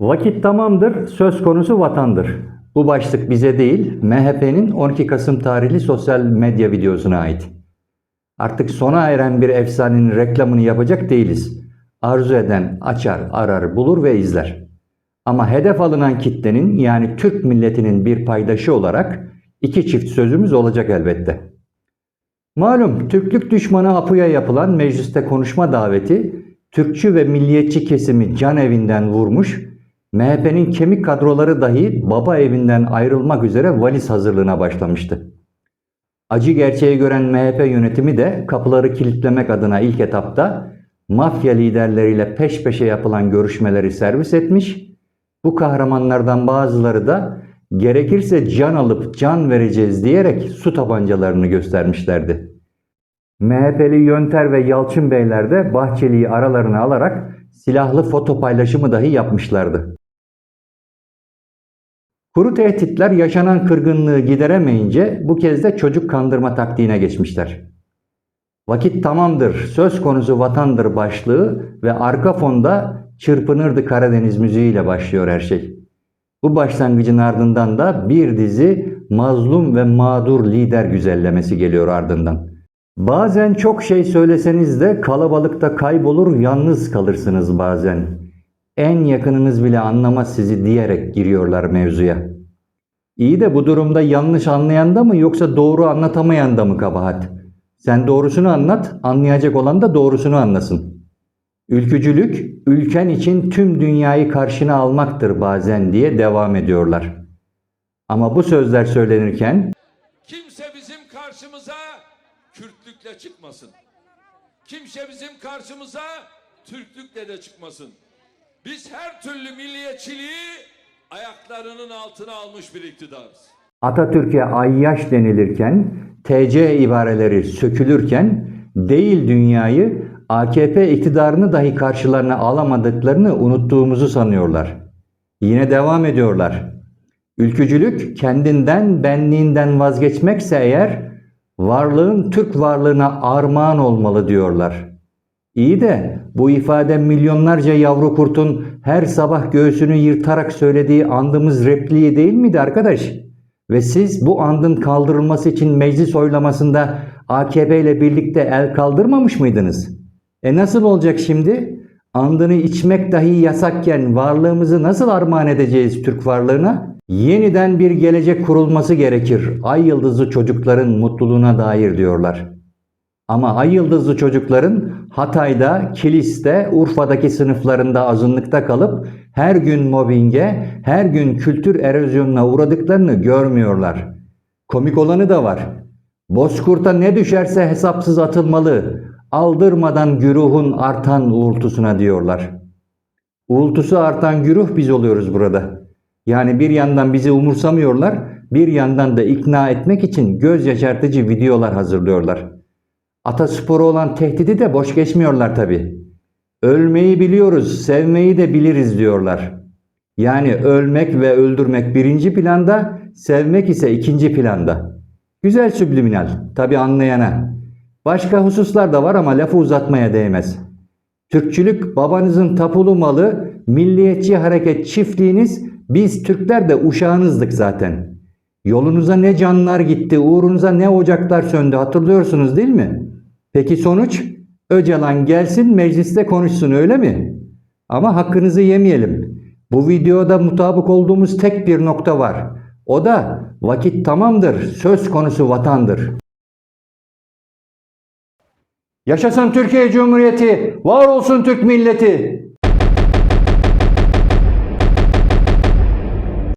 Vakit tamamdır, söz konusu vatandır. Bu başlık bize değil, MHP'nin 12 Kasım tarihli sosyal medya videosuna ait. Artık sona eren bir efsanenin reklamını yapacak değiliz. Arzu eden açar, arar, bulur ve izler. Ama hedef alınan kitlenin yani Türk milletinin bir paydaşı olarak iki çift sözümüz olacak elbette. Malum Türklük düşmanı Apu'ya yapılan mecliste konuşma daveti Türkçü ve milliyetçi kesimi can evinden vurmuş, MHP'nin kemik kadroları dahi baba evinden ayrılmak üzere valiz hazırlığına başlamıştı. Acı gerçeği gören MHP yönetimi de kapıları kilitlemek adına ilk etapta mafya liderleriyle peş peşe yapılan görüşmeleri servis etmiş, bu kahramanlardan bazıları da gerekirse can alıp can vereceğiz diyerek su tabancalarını göstermişlerdi. MHP'li Yönter ve Yalçın Beyler de Bahçeli'yi aralarına alarak silahlı foto paylaşımı dahi yapmışlardı. Kuru tehditler yaşanan kırgınlığı gideremeyince bu kez de çocuk kandırma taktiğine geçmişler. Vakit tamamdır, söz konusu vatandır başlığı ve arka fonda çırpınırdı Karadeniz müziğiyle başlıyor her şey. Bu başlangıcın ardından da bir dizi mazlum ve mağdur lider güzellemesi geliyor ardından. Bazen çok şey söyleseniz de kalabalıkta kaybolur, yalnız kalırsınız bazen. En yakınınız bile anlamaz sizi diyerek giriyorlar mevzuya. İyi de bu durumda yanlış anlayan da mı yoksa doğru anlatamayan da mı kabahat? Sen doğrusunu anlat, anlayacak olan da doğrusunu anlasın. Ülkücülük, ülken için tüm dünyayı karşına almaktır bazen diye devam ediyorlar. Ama bu sözler söylenirken Kimse bizim karşımıza Kürtlükle çıkmasın. Kimse bizim karşımıza Türklükle de çıkmasın. Biz her türlü milliyetçiliği ayaklarının altına almış bir iktidarız. Atatürk'e ayyaş denilirken, TC ibareleri sökülürken değil dünyayı AKP iktidarını dahi karşılarına alamadıklarını unuttuğumuzu sanıyorlar. Yine devam ediyorlar. Ülkücülük kendinden, benliğinden vazgeçmekse eğer varlığın Türk varlığına armağan olmalı diyorlar. İyi de bu ifade milyonlarca yavru kurtun her sabah göğsünü yırtarak söylediği andımız repliği değil miydi arkadaş? Ve siz bu andın kaldırılması için meclis oylamasında AKP ile birlikte el kaldırmamış mıydınız? E nasıl olacak şimdi? Andını içmek dahi yasakken varlığımızı nasıl armağan edeceğiz Türk varlığına? Yeniden bir gelecek kurulması gerekir. Ay yıldızlı çocukların mutluluğuna dair diyorlar. Ama ay yıldızlı çocukların Hatay'da, Kilis'te, Urfa'daki sınıflarında azınlıkta kalıp her gün mobbinge, her gün kültür erozyonuna uğradıklarını görmüyorlar. Komik olanı da var. Bozkurt'a ne düşerse hesapsız atılmalı. Aldırmadan güruhun artan uğultusuna diyorlar. Uğultusu artan güruh biz oluyoruz burada. Yani bir yandan bizi umursamıyorlar, bir yandan da ikna etmek için göz yaşartıcı videolar hazırlıyorlar. Atasporu olan tehdidi de boş geçmiyorlar tabi. Ölmeyi biliyoruz, sevmeyi de biliriz diyorlar. Yani ölmek ve öldürmek birinci planda, sevmek ise ikinci planda. Güzel subliminal, tabi anlayana. Başka hususlar da var ama lafı uzatmaya değmez. Türkçülük babanızın tapulu malı, milliyetçi hareket çiftliğiniz, biz Türkler de uşağınızdık zaten. Yolunuza ne canlar gitti, uğrunuza ne ocaklar söndü hatırlıyorsunuz değil mi? Peki sonuç? Öcalan gelsin mecliste konuşsun öyle mi? Ama hakkınızı yemeyelim. Bu videoda mutabık olduğumuz tek bir nokta var. O da vakit tamamdır, söz konusu vatandır. Yaşasın Türkiye Cumhuriyeti, var olsun Türk milleti.